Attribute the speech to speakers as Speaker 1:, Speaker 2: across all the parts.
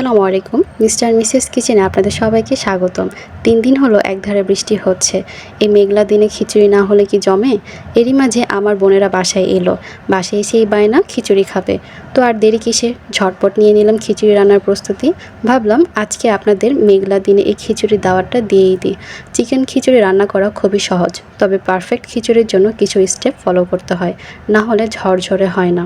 Speaker 1: আসসালামু আলাইকুম। Mister Mrs কিচেনে আপনাদের সবাইকে স্বাগতম। তিন দিন হলো একধারে বৃষ্টি হচ্ছে। এই মেঘলা দিনে খিচুড়ি না হলে কি জমে? এরই মাঝে আমার বোনেরা বাসায় এলো। বাসায় এসে এই বায়না খিচুড়ি খাবে। তো আর দেরি কিসে? ঝটপট নিয়ে নিলাম খিচুড়ি রান্নার প্রস্তুতি। ভাবলাম আজকে আপনাদের মেঘলা দিনে এই খিচুড়ি দাওয়ারটা দিয়েই দিই। চিকেন খিচুড়ি রান্না করা খুবই সহজ। তবে পারফেক্ট খিচুড়ির জন্য কিছু স্টেপ ফলো করতে হয়। না হলে ঝরঝরে হয় না।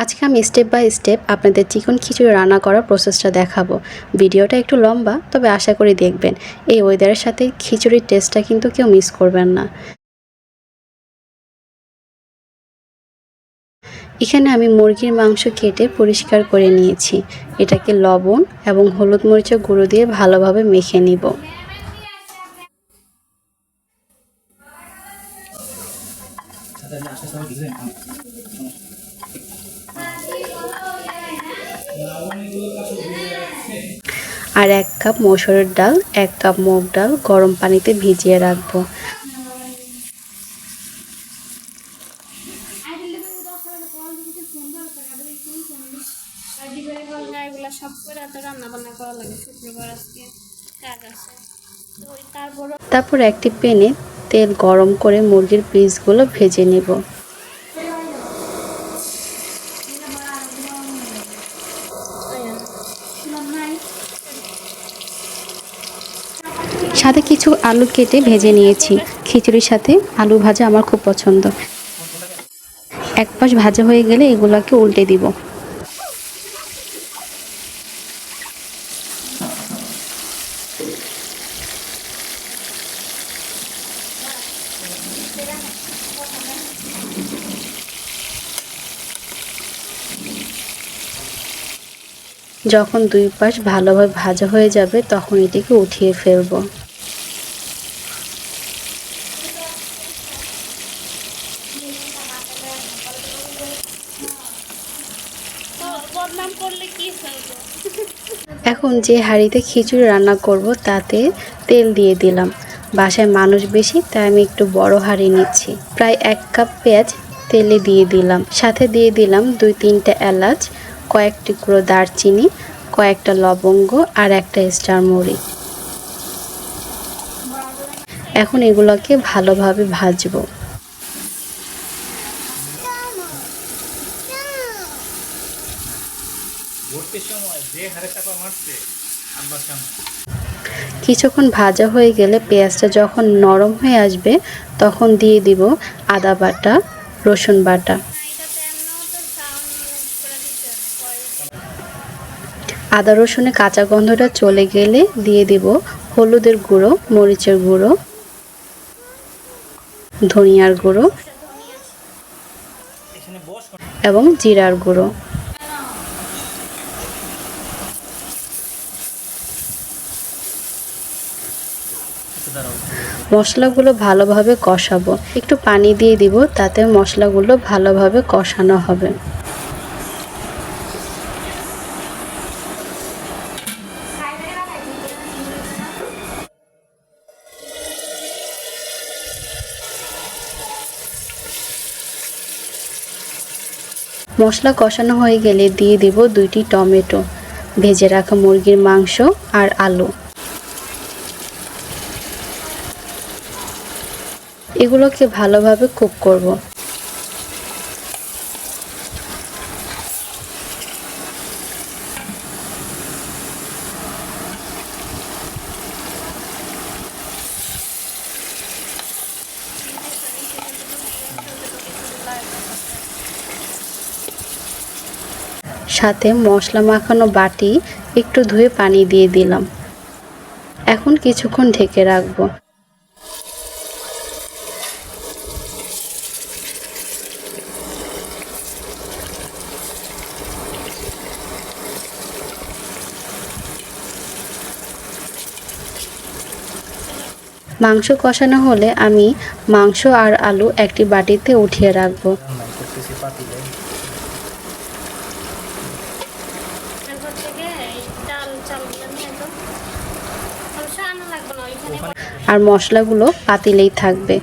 Speaker 1: আজকে আমি স্টেপ বাই স্টেপ আপনাদের চিকন খিচুড়ি রান্না করার প্রসেসটা দেখাবো ভিডিওটা একটু লম্বা তবে আশা করি দেখবেন এই ওয়েদারের সাথে খিচুড়ির টেস্টটা কিন্তু কেউ মিস করবেন না এখানে আমি মুরগির মাংস কেটে পরিষ্কার করে নিয়েছি এটাকে লবণ এবং হলুদ মরিচের গুঁড়ো দিয়ে ভালোভাবে মেখে নিব আর এক কাপ মসুরের ডাল, এক কাপ মুগ ডাল গরম পানিতে ভিজিয়ে রাখব।
Speaker 2: তারপর
Speaker 1: একটি প্যানে তেল গরম করে মুরগির পিসগুলো ভেজে নেব। সাথে কিছু আলু কেটে ভেজে নিয়েছি। খিচুড়ির সাথে আলু ভাজা আমার খুব পছন্দ। এক পাশ ভাজা হয়ে গেলে এগুলোকে উল্টে দিব। যখন দুই পাশ ভালোভাবে ভাজা হয়ে যাবে, তখন এটিকে উঠিয়ে ফেলব। এখন যে হাঁড়িতে খিচুড়ি রান্না করব, তাতে তেল দিয়ে দিলাম। বাসায় মানুষ বেশি, তাই আমি একটু বড় হাঁড়ি নিচ্ছি। প্রায় এক কাপ পেঁয়াজ তেলে দিয়ে দিলাম। সাথে দিয়ে দিলাম দুই তিনটা এলাচ কয়েক টুকরো দারচিনি, কয়েকটা লবঙ্গ আর একটা স্টার মুড়ি। এখন এগুলোকে ভালোভাবে ভাজবো।
Speaker 3: যে হারে চাপা মারছে আব্বার সামনে
Speaker 1: কিছুক্ষণ ভাজা হয়ে গেলে পেঁয়াজটা যখন নরম হয়ে আসবে তখন দিয়ে দিব আদা বাটা রসুন বাটা। আদা রসুনের কাঁচা গন্ধটা চলে গেলে দিয়ে দিব হলুদের গুঁড়ো মরিচের গুঁড়ো ধনিয়ার গুঁড়ো এবং জিরার গুঁড়ো। মশলাগুলো ভালোভাবে কষাবো। একটু পানি দিয়ে দিব, তাতে মশলাগুলো ভালোভাবে কষানো হবে। মশলা কষানো হয়ে গেলে দিয়ে দিব দুইটি টমেটো। ভেজে রাখা মুরগির মাংস আর আলু। এগুলোকে ভালোভাবে কুক করব। সাথে মশলা মাখানো বাটি একটু ধুয়ে পানি দিয়ে দিলাম। এখন কিছুক্ষণ ঢেকে রাখব। মাংস কষানো হলে আমি মাংস আর আলু একটি বাটিতে উঠিয়ে রাখব। আর মশলাগুলো পাতিলেই থাকবে।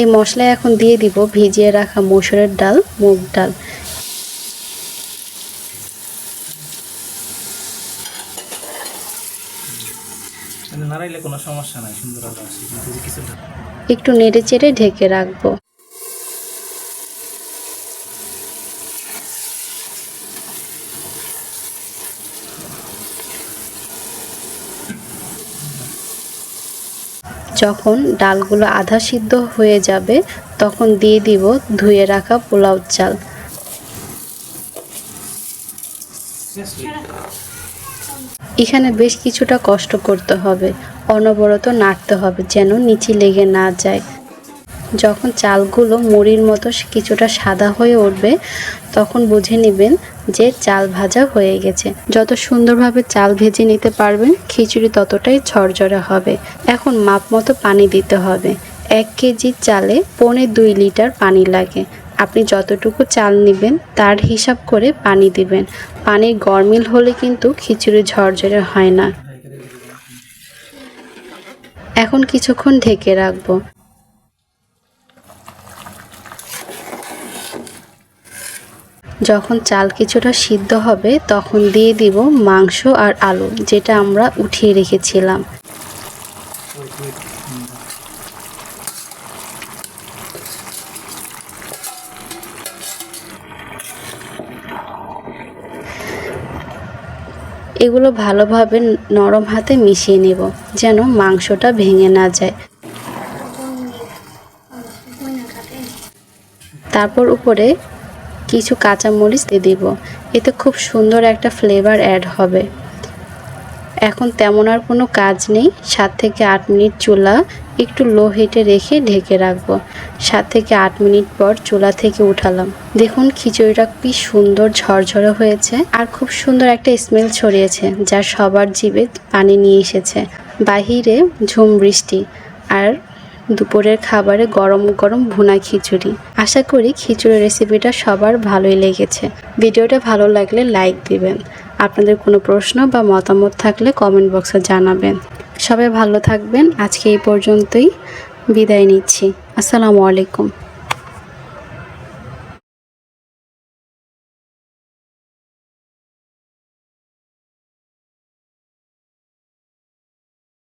Speaker 1: এই মশলা এখন দিয়ে দিব ভিজিয়ে রাখা মসুরের ডাল মুগ ডাল।
Speaker 3: কিন্তু নাড়াইলে কোনো সমস্যা নাই সুন্দর আলো আসে কিন্তু যে
Speaker 1: একটু নেড়ে চেড়ে ঢেকে রাখব। যখন ডালগুলো আধা সিদ্ধ হয়ে যাবে তখন দিয়ে দিব ধুয়ে রাখা পোলাও চাল? এখানে বেশ কিছুটা কষ্ট করতে হবে। অনবরত নাড়তে হবে যেন নিচে লেগে না যায়। যখন চালগুলো মুড়ির মতো কিছুটা সাদা হয়ে উঠবে, তখন বুঝে নেবেন যে চাল ভাজা হয়ে গেছে। যত সুন্দরভাবে চাল ভেজে নিতে পারবেন, খিচুড়ি ততটাই ঝরঝরে হবে। এখন মাপ মতো পানি দিতে হবে। এক কেজি চালে পৌনে দুই লিটার পানি লাগে। আপনি যতটুকু চাল নেবেন, তার হিসাব করে পানি দিবেন। পানির গরমিল হলে কিন্তু খিচুড়ি ঝরঝরে হয় না। এখন কিছুক্ষণ ঢেকে রাখব। যখন চাল কিছুটা সিদ্ধ হবে, তখন দিয়ে দিব মাংস আর আলু, যেটা আমরা উঠিয়ে রেখেছিলাম। এগুলো ভালোভাবে নরম হাতে মিশিয়ে নেব, যেন মাংসটা ভেঙে না যায়। তারপর উপরে কিছু কাঁচামরিচ দিয়ে দিব। এতে খুব সুন্দর একটা ফ্লেভার অ্যাড হবে। এখন তেমন আর কোনো কাজ নেই। সাত থেকে আট মিনিট চুলা একটু লো হিটে রেখে ঢেকে রাখব। সাত থেকে আট মিনিট পর চুলা থেকে উঠালাম। দেখুন খিচুড়িটা কি সুন্দর ঝরঝরে হয়েছে আর খুব সুন্দর একটা স্মেল ছড়িয়েছে, যা সবার জীবে পানি নিয়ে এসেছে। বাহিরে ঝুম বৃষ্টি আর দুপুরের খাবারে গরম গরম ভুনা খিচুড়ি। আশা করি খিচুড়ি রেসিপিটা সবার ভালোই লেগেছে। ভিডিওটা ভালো লাগলে লাইক দিবেন। আপনাদের কোনো প্রশ্ন বা মতামত থাকলে কমেন্ট বক্সে জানাবেন। সবাই ভালো থাকবেন। আজকে এই পর্যন্তই বিদায় নিচ্ছি। আসসালামু আলাইকুম।